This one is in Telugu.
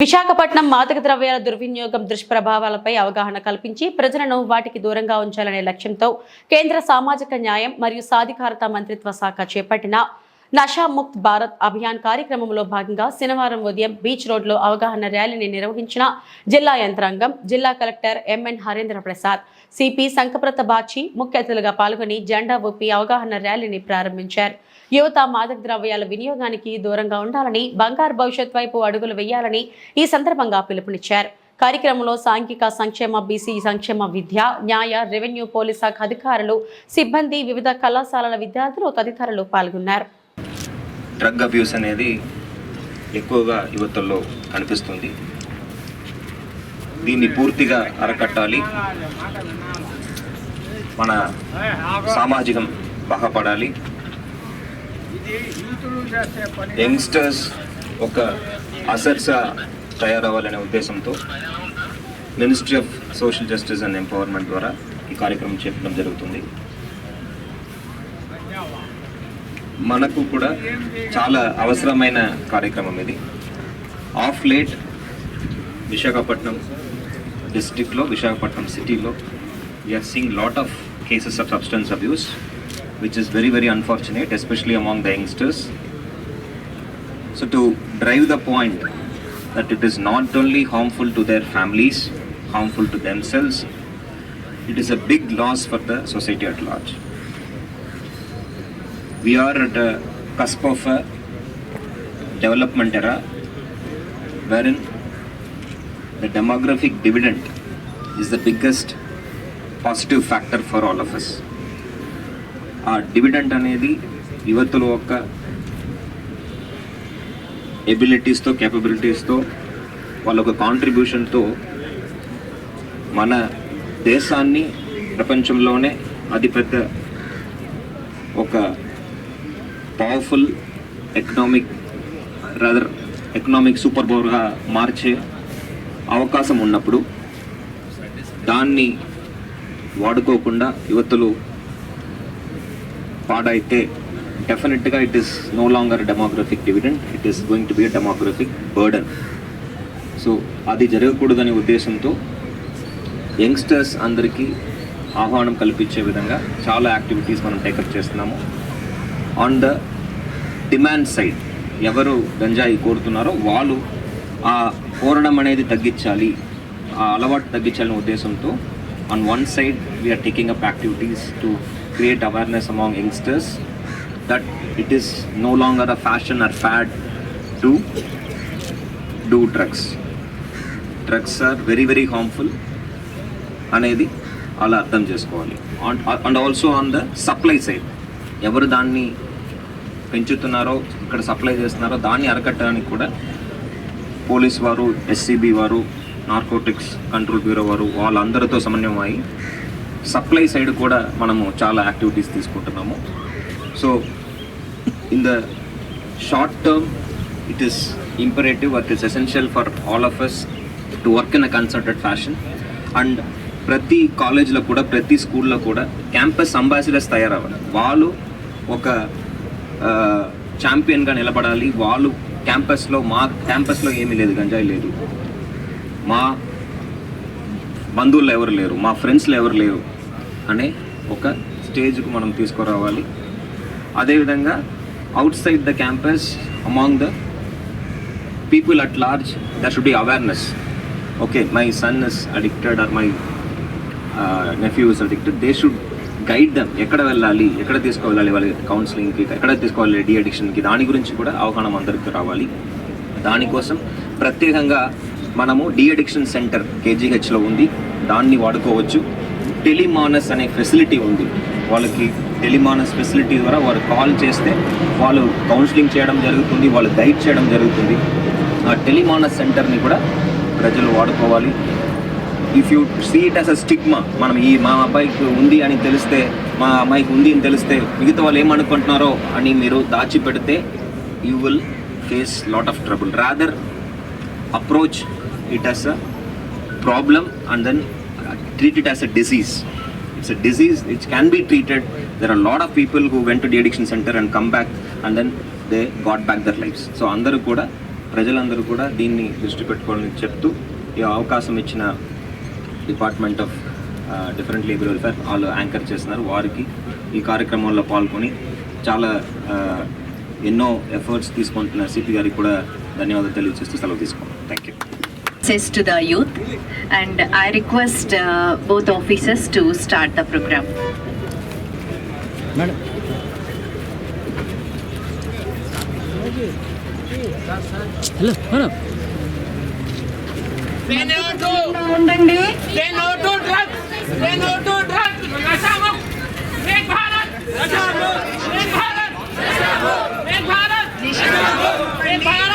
విశాఖపట్నం మాదక ద్రవ్యాల దుర్వినియోగం దుష్ప్రభావాలపై అవగాహన కల్పించి ప్రజలను వాటికి దూరంగా ఉంచాలనే లక్ష్యంతో కేంద్ర సామాజిక న్యాయం మరియు సాధికారత మంత్రిత్వ శాఖ చేపట్టిన నషా ముక్త్ భారత్ అభియాన్ కార్యక్రమంలో భాగంగా శనివారం ఉదయం బీచ్ రోడ్లో అవగాహన ర్యాలీని నిర్వహించిన జిల్లా యంత్రాంగం జిల్లా collector MN Harendra Prasad CP Sankhabrata Bagchi ముఖ్య అతిథులుగా పాల్గొని జెండా ఊపి అవగాహన ర్యాలీని ప్రారంభించారు. యువత మాదక ద్రవ్యాల వినియోగానికి దూరంగా ఉండాలని బంగారు భవిష్యత్ వైపు అడుగులు వేయాలని ఈ సందర్భంగా పిలుపునిచ్చారు. కార్యక్రమంలో సాంఘిక సంక్షేమ బీసీ సంక్షేమ విద్య న్యాయ రెవెన్యూ పోలీస్ శాఖ అధికారులు సిబ్బంది వివిధ కళాశాలల విద్యార్థులు తదితరులు పాల్గొన్నారు. డ్రగ్ అబ్యూస్ అనేది ఎక్కువగా యువతల్లో కనిపిస్తుంది. దీన్ని పూర్తిగా అరకట్టాలి. మన సామాజికం బాగపడాలి. యంగ్స్టర్స్ ఒక అసర్సా తయారవ్వాలనే ఉద్దేశంతో ministry of social justice and empowerment ద్వారా ఈ కార్యక్రమం చేపట్టడం జరుగుతుంది. మనకు కూడా చాలా అవసరమైన కార్యక్రమం ఇది. ఆఫ్ లేట్ విశాఖపట్నం డిస్టిక్లో విశాఖపట్నం సిటీలో we're seeing lot of cases of substance abuse which is very very unfortunate especially among the youngsters so to drive the point that it is not only harmful to their families harmful to themselves it is a big loss for the society at large we are at cusp of development era where in the demographic dividend is the biggest positive factor for all of us uh dividend అనేది యువతుల యొక్క ఎబిలిటీస్తో కేపబిలిటీస్తో యొక్క కాంట్రిబ్యూషన్తో మన దేశాన్ని ప్రపంచంలోనే అతిపెద్ద ఒక powerful economic rather economic super పవర్గా మార్చే అవకాశం ఉన్నప్పుడు దాన్ని వాడుకోకుండా యువతులు పాడైతే డెఫినెట్గా it is no longer demographic dividend it is going to be demographic burden so అది జరగకూడదనే ఉద్దేశంతో యంగ్స్టర్స్ అందరికీ ఆహ్వానం కల్పించే విధంగా చాలా యాక్టివిటీస్ మనం టేకప్ చేస్తున్నాము. ఆన్ ద డిమాండ్ సైడ్ ఎవరు గంజాయి కోరుతున్నారో వాళ్ళు ఆ కోరడం అనేది తగ్గించాలి ఆ అలవాటు తగ్గించాలనే ఉద్దేశంతో on one side we're taking up activities to create awareness among youngsters that it is no longer a fashion or fad to do drugs drugs are very very harmful అనేది అలా అర్థం చేసుకోవాలి. And also on the supply side ఎవరు దాన్ని పెంచుతున్నారో ఇక్కడ సప్లై చేస్తున్నారో దాన్ని అరకట్టడానికి కూడా పోలీస్ వారు ఎస్సీబీ వారు నార్కోటిక్స్ కంట్రోల్ బ్యూరో వారు వాళ్ళందరితో సమన్వయమై సప్లై సైడ్ కూడా మనము చాలా యాక్టివిటీస్ తీసుకుంటున్నాము. So in the short term it is imperative at is essential for all of us to work in a a fashion. And ప్రతి కాలేజ్లో కూడా ప్రతి స్కూల్లో కూడా క్యాంపస్ అంబాసిడర్స్ తయారవ్వాలి. వాళ్ళు ఒక ఛాంపియన్గా నిలబడాలి. వాళ్ళు క్యాంపస్లో మా క్యాంపస్లో ఏమీ లేదు గంజాయి లేదు. మా బంధువులు ఎవరు లేరు మా ఫ్రెండ్స్లో ఎవరు లేరు అనే ఒక స్టేజ్కు మనం తీసుకురావాలి. అదేవిధంగా outside the campus among the people at large there should be awareness okay my son is addicted or my nephew is addicted they should guide them ఎక్కడ వెళ్ళాలి ఎక్కడ తీసుకువెళ్ళాలి వాళ్ళ కౌన్సిలింగ్కి ఎక్కడ తీసుకోవాలి డి అడిక్షన్కి దాని గురించి కూడా అవగాహన అందరికీ రావాలి. దానికోసం ప్రత్యేకంగా మనము డి అడిక్షన్ సెంటర్ కేజీహెచ్లో ఉంది. దాన్ని వాడుకోవచ్చు. టెలిమానస్ అనే ఫెసిలిటీ ఉంది. వాళ్ళకి టెలిమానస్ ఫెసిలిటీ ద్వారా వారు కాల్ చేస్తే వాళ్ళు కౌన్సిలింగ్ చేయడం జరుగుతుంది వాళ్ళు గైడ్ చేయడం జరుగుతుంది. ఆ టెలిమానస్ సెంటర్ని కూడా ప్రజలు వాడుకోవాలి. If you see it as a stigma మనం ఈ మా అబ్బాయికి ఉంది అని తెలిస్తే మా అమ్మాయికి ఉంది అని తెలిస్తే మిగతా వాళ్ళు ఏమనుకుంటున్నారో అని మీరు దాచిపెడితే you will face lot of trouble rather approach it as a problem and then treat it as a disease it's a disease it's can be treated there are lot of people who went to to centre and center and come back and then they got back their అందరూ కూడా ప్రజలందరూ కూడా దీన్ని దృష్టి పెట్టుకోవాలని చెప్తూ ఈ అవకాశం ఇచ్చిన department of different labour welfare వాళ్ళు యాంకర్ చేస్తున్నారు. వారికి ఈ కార్యక్రమంలో పాల్గొని చాలా ఎన్నో ఎఫర్ట్స్ తీసుకుంటున్న సిపి గారికి కూడా ధన్యవాదాలు తెలియజేస్తూ సెలవు తీసుకున్నాను thank you access to the youth and I request uh, both officers to start the program. To ఉండండి ten O to drugs ten O to drugs నశాముక్ ఏక్ భారత్ నశాముక్ ఏక్ భారత్ నశాముక్ ఏక్ భారత్ నశాముక్ ఏక్ భారత్